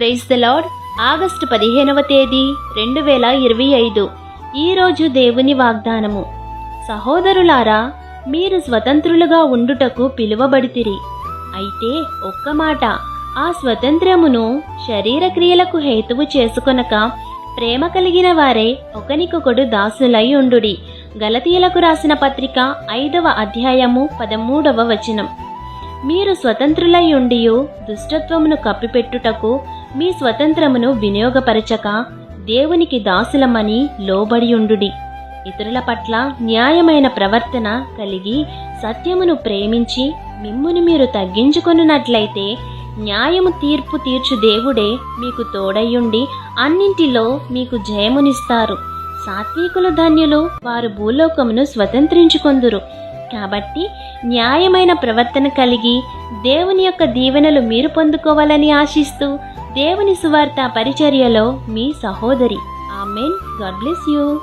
Praise the lord. August పదిహేనవ తేదీ రెండు వేల ఇరవై ఐదు. ఈరోజు దేవుని వాగ్దానము. సహోదరులారా మీరు స్వతంత్రులుగా ఉండుటకు పిలువబడితిరి. అయితే ఒక్క మాట ఆ స్వతంత్రమును శరీర క్రియలకు హేతువు చేసుకొనక ప్రేమ కలిగిన వారే ఒకనికొకడు దాసులై ఉండుడి. గలతీయులకు రాసిన పత్రిక ఐదవ అధ్యాయము పదమూడవ వచనం. మీరు స్వతంత్రులై ఉండియు దుష్టత్వమును కప్పిపెట్టుటకు మీ స్వతంత్రమును వినియోగపరచక దేవునికి దాసులమని లోబడియుండుడి. ఇతరుల పట్ల న్యాయమైన ప్రవర్తన కలిగి సత్యమును ప్రేమించి మిమ్మును మీరు తగ్గించుకొనున్నట్లయితే న్యాయము తీర్పు తీర్చు దేవుడే మీకు తోడయ్యుండి అన్నింటిలో మీకు జయమునిస్తారు. సాత్వికులు ధన్యులు వారు భూలోకమును స్వతంత్రించుకొందురు. కాబట్టి న్యాయమైన ప్రవర్తన కలిగి దేవుని యొక్క దీవెనలు మీరు పొందుకోవాలని ఆశిస్తూ దేవుని సువార్త పరిచర్యలో మీ సహోదరి. ఆమెన్. God bless you.